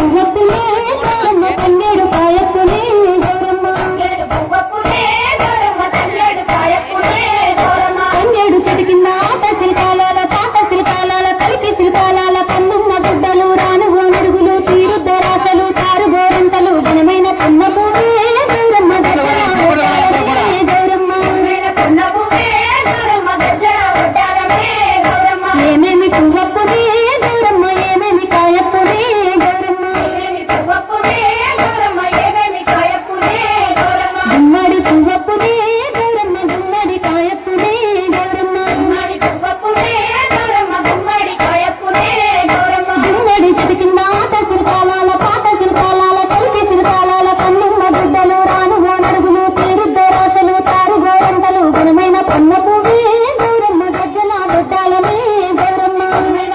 உனக்குள்ளே పువ్వప్పుడే గౌరమ్మ గుమ్మడి కాయప్పుడే గౌరమ్మ. గుమ్మడి పువ్వప్పుడే గౌరమ్మ గుమ్మడి కాయప్పుడే గౌరమ్మ. గుమ్మడి చితికింద తసిరి కాలాల గుడ్డలు రాను నడుగులు తీరుద్దో రాశలు తారు గోరంతలు గుణమైన గజ్జల గుడ్డాలనే గౌరమ్మ. గుణమైన